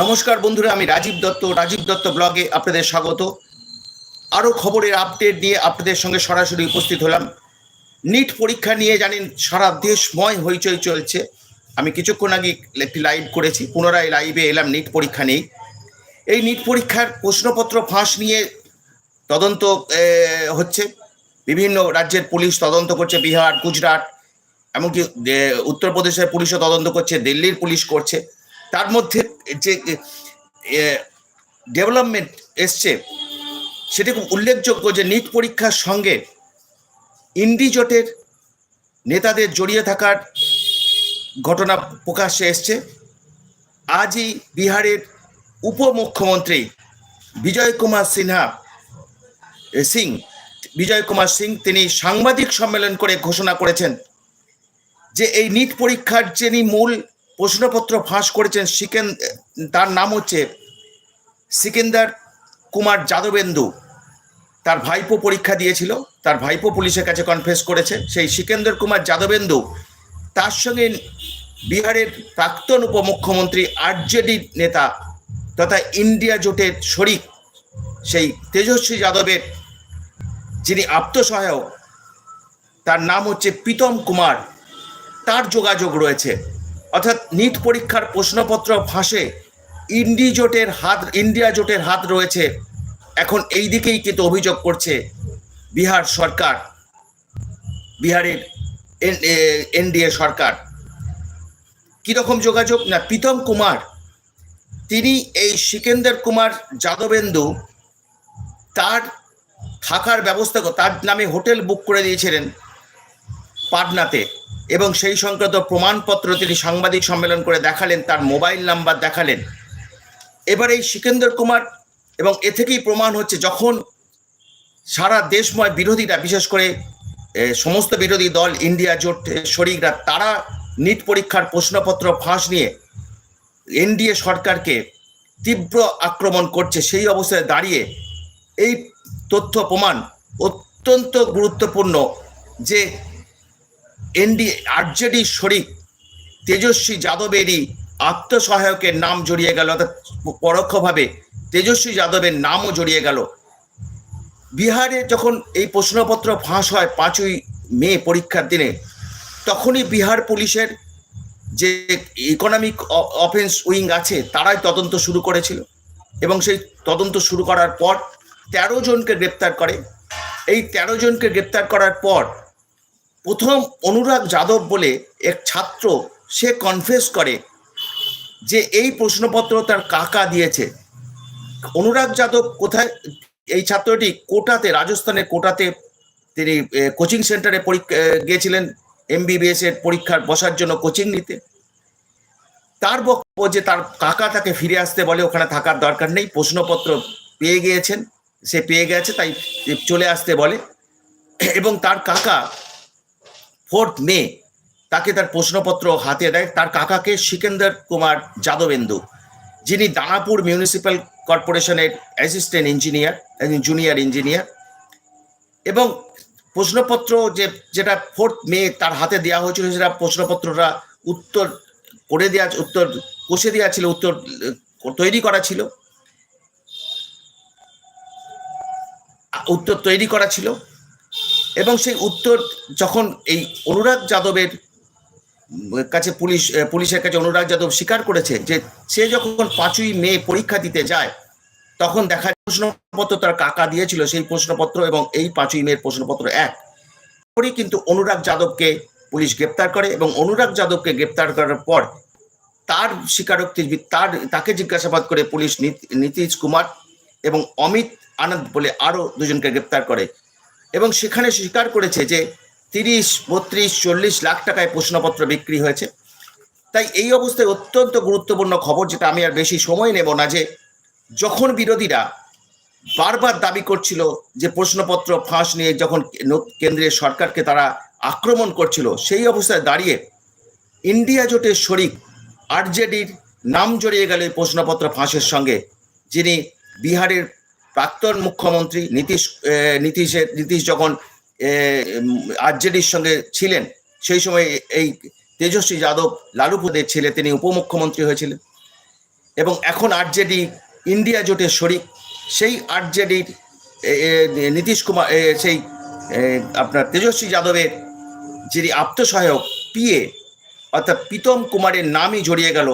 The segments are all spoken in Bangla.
নমস্কার বন্ধুরা, আমি রাজীব দত্ত রাজীব দত্ত ব্লগে আপনাদের স্বাগত। আরও খবরের আপডেট নিয়ে আপনাদের সঙ্গে সরাসরি উপস্থিত হলাম। নিট পরীক্ষা নিয়ে জানেন, সারা দেশময় হইচই চলছে। আমি কিছুক্ষণ আগে একটি লাইভ করেছি, পুনরায় লাইভে এলাম নিট পরীক্ষা নেই এই নিট পরীক্ষার প্রশ্নপত্র ফাঁস নিয়ে তদন্ত হচ্ছে। বিভিন্ন রাজ্যের পুলিশ তদন্ত করছে, বিহার, গুজরাট, এমনকি উত্তরপ্রদেশের পুলিশও তদন্ত করছে, দিল্লির পুলিশ করছে। তার মধ্যে যে ডেভেলপমেন্ট এসছে সেটা খুব উল্লেখযোগ্য যে নিট পরীক্ষার সঙ্গে ইন্ডিজোটের নেতাদের জড়িয়ে থাকার ঘটনা প্রকাশ্যে এসছে। আজই বিহারের উপমুখ্যমন্ত্রী বিজয় কুমার সিনহা সিং, বিজয় কুমার সিং তিনি সাংবাদিক সম্মেলন করে ঘোষণা করেছেন যে, এই নিট পরীক্ষার যিনি মূল প্রশ্নপত্র ফাঁস করেছেন সিকেন তার নাম হচ্ছে সিকেন্দার কুমার যাদবেন্দু। তার ভাইপো পরীক্ষা দিয়েছিল, তার ভাইপো পুলিশের কাছে কনফেস করেছে। সেই সিকেন্দ্র কুমার যাদবেন্দু তার সঙ্গে বিহারের প্রাক্তন উপমুখ্যমন্ত্রী আরজেডি নেতা তথা ইন্ডিয়া জোটের শরিক সেই তেজস্বী যাদবের, যিনি আত্মসহায়ক, তার নাম হচ্ছে প্রীতম কুমার। তার যোগাযোগ রয়েছে। নিট পরীক্ষার প্রশ্নপত্র ফাঁসে। ইন্ডি জোটের হাত, ইন্ডিয়া জোটের হাত রয়েছে। এখন এই দিকেই কিন্তু অভিযোগ করছে বিহার সরকার, বিহারের এনডিএ সরকার। কীরকম যোগাযোগ? না, প্রীতম কুমার, তিনি এই সিকেন্দ্র কুমার যাদবেন্দু, তার থাকার ব্যবস্থা তার নামে হোটেল বুক করে দিয়েছিলেন পাটনাতে। এবং সেই সংক্রান্ত প্রমাণপত্র তিনি সাংবাদিক সম্মেলন করে দেখালেন, তার মোবাইল নাম্বার দেখালেন। এবার এই সিকেন্দর কুমার এবং এ থেকেই প্রমাণ হচ্ছে যখন সারা দেশময় বিরোধীরা, বিশেষ করে সমস্ত বিরোধী দল, ইন্ডিয়া, জোট, শরিকরা, তারা নিট পরীক্ষার প্রশ্নপত্র, ফাঁস নিয়ে এনডিএ সরকারকে তীব্র আক্রমণ করছে। সেই অবস্থায় দাঁড়িয়ে এই তথ্য, প্রমাণ অত্যন্ত গুরুত্বপূর্ণ যে এনডি আরজেডি শরিক তেজস্বী যাদবেরই আত্মসহায়কের নাম জড়িয়ে গেল, অর্থাৎ পরোক্ষভাবে তেজস্বী যাদবের নামও জড়িয়ে গেল। বিহারে যখন এই প্রশ্নপত্র ফাঁস হয় পাঁচই মে পরীক্ষার দিনে, তখনই বিহার পুলিশের যে ইকোনমিক অফেন্স উইং আছে, তারাই তদন্ত শুরু করেছিল। এবং সেই তদন্ত শুরু করার পর তেরো জনকে গ্রেপ্তার করে। এই তেরো জনকে গ্রেপ্তার করার পর প্রথম অনুরাগ যাদব বলে এক ছাত্র সে কনফেস করে যে এই প্রশ্নপত্র তার কাকা দিয়েছে। অনুরাগ যাদব কোথায়? এই ছাত্রটি কোটাতে রাজস্থানের কোটাতে তিনি কোচিং সেন্টারে পরীক্ষা গিয়েছিলেন এমবিবিএস এর পরীক্ষার বসার জন্য কোচিং নিতে। তার বক্তব্য যে তার কাকা তাকে ফিরে আসতে বলে, ওখানে থাকার দরকার নেই, প্রশ্নপত্র পেয়ে গিয়েছেন, সে পেয়ে গেছে, তাই চলে আসতে বলে। এবং তার কাকা ফোর্থ মে তাকে তার প্রশ্নপত্র হাতে দেয় তার কাকাকে সিকেন্দর কুমার যাদবেন্দু, যিনি দানাপুর মিউনিসিপ্যাল কর্পোরেশনের অ্যাসিস্ট্যান্ট ইঞ্জিনিয়ার জুনিয়র ইঞ্জিনিয়ার। এবং প্রশ্নপত্র যে, যেটা ফোর্থ মে তার হাতে দেওয়া হয়েছিল সেটা প্রশ্নপত্রটা উত্তর করে দেওয়া উত্তর কষে দেওয়া ছিল, উত্তর তৈরি করা ছিল। উত্তর তৈরি করা ছিল। এবং সেই উত্তর যখন এই অনুরাগ যাদবের কাছে পুলিশ পুলিশের কাছে অনুরাগ যাদব স্বীকার করেছে যে সে যখন পাঁচই মে পরীক্ষা দিতে যায়, তখন দেখা প্রশ্নপত্র তার কাকা দিয়েছিল সেই প্রশ্নপত্র এবং এই পাঁচই মেয়ের প্রশ্নপত্র এক। পরই কিন্তু অনুরাগ যাদবকে পুলিশ গ্রেপ্তার করে এবং অনুরাগ যাদবকে গ্রেপ্তার করার পর তার স্বীকারোক্তির ভিত- তার, তাকে জিজ্ঞাসাবাদ করে পুলিশ নীত- নীতিশ কুমার এবং অমিত আনন্দ বলে আরও দুজনকে গ্রেপ্তার করে। এবং সেখানে স্বীকার করেছে যে তিরিশ, বত্রিশ, চল্লিশ লাখ টাকায় প্রশ্নপত্র বিক্রি হয়েছে। তাই এই অবস্থায় অত্যন্ত গুরুত্বপূর্ণ খবর যেটা আমি আর বেশি সময় নেব না যে যখন বিরোধীরা বারবার দাবি করছিল যে প্রশ্নপত্র ফাঁস নিয়ে যখন কেন্দ্রীয় সরকারকে তারা আক্রমণ করছিল, সেই অবস্থায় দাঁড়িয়ে ইন্ডিয়া জোটের শরিক আরজেডির নাম জড়িয়ে গেল এই প্রশ্নপত্র ফাঁসের সঙ্গে, যিনি বিহারের প্রাক্তন মুখ্যমন্ত্রী নীতিশ নীতিশের নীতিশ যখন আরজেডির সঙ্গে ছিলেন, সেই সময় এই তেজস্বী যাদব লালুপুদের ছেলে তিনি উপমুখ্যমন্ত্রী হয়েছিলেন। এবং এখন আরজেডি ইন্ডিয়া জোটের শরিক, সেই আরজেডির নীতিশ কুমার সেই আপনার তেজস্বী যাদবের যিনি আত্মসহায়ক পিএ, অর্থাৎ প্রীতম কুমারের নামই জড়িয়ে গেল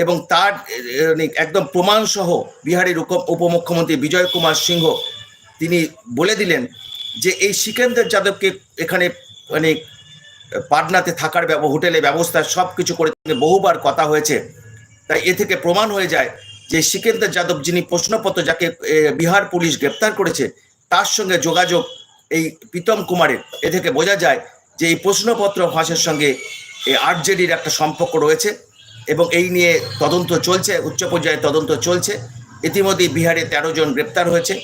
এবং তার এ, একদম প্রমাণসহ বিহারের উপ- উপমুখ্যমন্ত্রী বিজয় কুমার সিংহ তিনি বলে দিলেন যে এই সিকেন্দ্র যাদবকে এখানে মানে পাটনাতে থাকার হোটেলে ব্যবস্থা সব কিছু করে বহুবার কথা হয়েছে। তাই এ থেকে প্রমাণ হয়ে যায় যে সিকেন্দ্র যাদব যিনি প্রশ্নপত্র যাকে বিহার পুলিশ গ্রেপ্তার করেছে তার সঙ্গে যোগাযোগ এই প্রীতম কুমারের। এ থেকে বোঝা যায় যে এই প্রশ্নপত্র ফাঁসের সঙ্গে আরজেডির একটা সম্পর্ক রয়েছে। এবং এই নিয়ে তদন্ত চলছে, উচ্চ পর্যায়ে তদন্ত চলছে। ইতিমধ্যে বিহারে তেরো জন গ্রেপ্তার হয়েছে।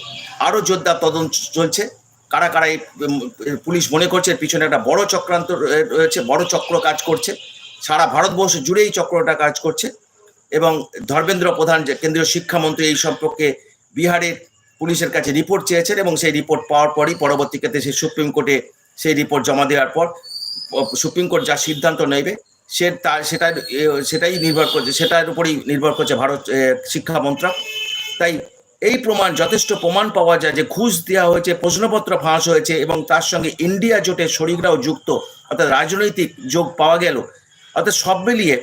আরও জোরদার তদন্ত চলছে। কারা কারা এই পুলিশ মনে করছে পিছনে একটা বড় চক্রান্ত রয়েছে, বড় চক্র কাজ করছে। সারা ভারতবর্ষ জুড়েই চক্রটা কাজ করছে। এবং ধর্মেন্দ্র প্রধান যে কেন্দ্রীয় শিক্ষামন্ত্রী এই সম্পর্কে বিহারের পুলিশের কাছে রিপোর্ট চেয়েছেন এবং সেই রিপোর্ট পাওয়ার পরই পরবর্তী ক্ষেত্রে সেই সুপ্রিম কোর্টে সেই রিপোর্ট জমা দেওয়ার পর, সুপ্রিম কোর্ট যা সিদ্ধান্ত নেবে সে তার সেটা সেটাই নির্ভর করছে, সেটার উপরই নির্ভর করছে ভারত শিক্ষা মন্ত্রক। তাই এই প্রমাণ, যথেষ্ট প্রমাণ পাওয়া যায় যে ঘুষ দেওয়া হয়েছে, প্রশ্নপত্র ফাঁস হয়েছে এবং তার সঙ্গে ইন্ডিয়া জোটের শরিকরাও যুক্ত, অর্থাৎ রাজনৈতিক যোগ পাওয়া গেল। অর্থাৎ সব মিলিয়ে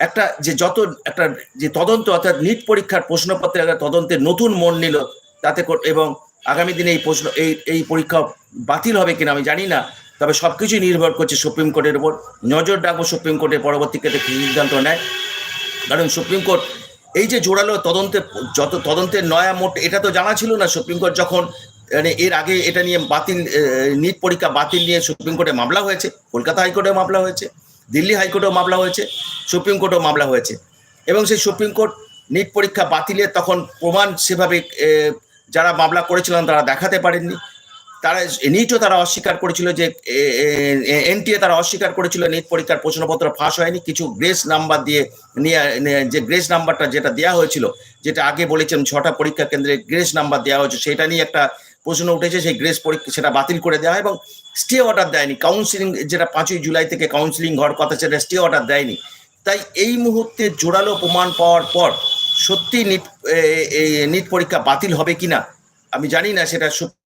একটা যে যত, একটা যে তদন্ত, অর্থাৎ নিট পরীক্ষার প্রশ্নপত্রে একটা তদন্তের নতুন মন নিল তাতে এবং আগামী দিনে এই প্রশ্ন, এই এই পরীক্ষা বাতিল হবে কিনা আমি জানি না। তবে সব কিছুই নির্ভর করছে সুপ্রিম কোর্টের উপর। নজর ডাকবো সুপ্রিম কোর্টের পরবর্তী ক্ষেত্রে সিদ্ধান্ত নেয়। কারণ সুপ্রিম কোর্ট এই যে জোরালো তদন্তে, যত তদন্তের নয়া মোট, এটা তো জানা ছিল না, সুপ্রিম কোর্ট যখন মানে এর আগে এটা নিয়ে বাতিল নিট পরীক্ষা বাতিল নিয়ে সুপ্রিম কোর্টে মামলা হয়েছে, কলকাতা হাইকোর্টেও মামলা হয়েছে, দিল্লি হাইকোর্টেও মামলা হয়েছে, সুপ্রিম কোর্টেও মামলা হয়েছে। এবং সেই সুপ্রিম কোর্ট নিট পরীক্ষা বাতিলের তখন প্রমাণ সেভাবে যারা মামলা করেছিলেন তারা দেখাতে পারেননি। তারা নিটও তারা অস্বীকার করেছিল যে এনটিএ তারা অস্বীকার করেছিল, নিট পরীক্ষার প্রশ্নপত্র ফাঁস হয়নি, কিছু গ্রেস নাম্বার দিয়ে নিয়ে যে গ্রেস নাম্বারটা যেটা দেওয়া হয়েছিল, যেটা আগে বলেছেন ছটা পরীক্ষা কেন্দ্রে গ্রেস নাম্বার দেওয়া হয়েছে, সেটা নিয়ে একটা প্রশ্ন উঠেছে, সেই গ্রেস পরীক্ষা সেটা বাতিল করে দেওয়া এবং স্টে অর্ডার দেয়নি, কাউন্সিলিং যেটা পাঁচই জুলাই থেকে কাউন্সিলিং হওয়ার কথা সেটা স্টে অর্ডার দেয়নি। তাই এই মুহূর্তে জোরালো প্রমাণ পাওয়ার পর সত্যি নিট নিট পরীক্ষা বাতিল হবে কিনা, আমি জানি না, সেটা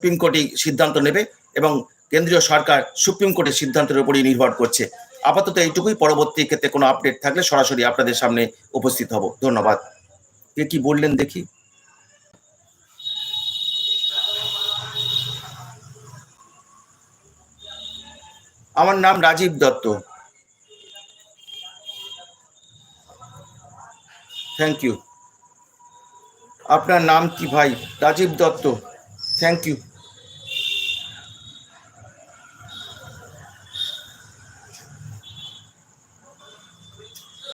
সুপ্রিম কোর্টই সিদ্ধান্ত নেবে এবং কেন্দ্রীয় সরকার সুপ্রিম কোর্টের সিদ্ধান্তের উপরই নির্ভর করছে। আপাতত এইটুকুই, পরবর্তী ক্ষেত্রে কোনো আপডেট থাকলে সরাসরি আপনাদের সামনে উপস্থিত হব। ধন্যবাদ। কে কি বললেন দেখি? আমার নাম রাজীব দত্ত। থ্যাংক ইউ আপনার নাম কি ভাই? রাজীব দত্ত। Thank you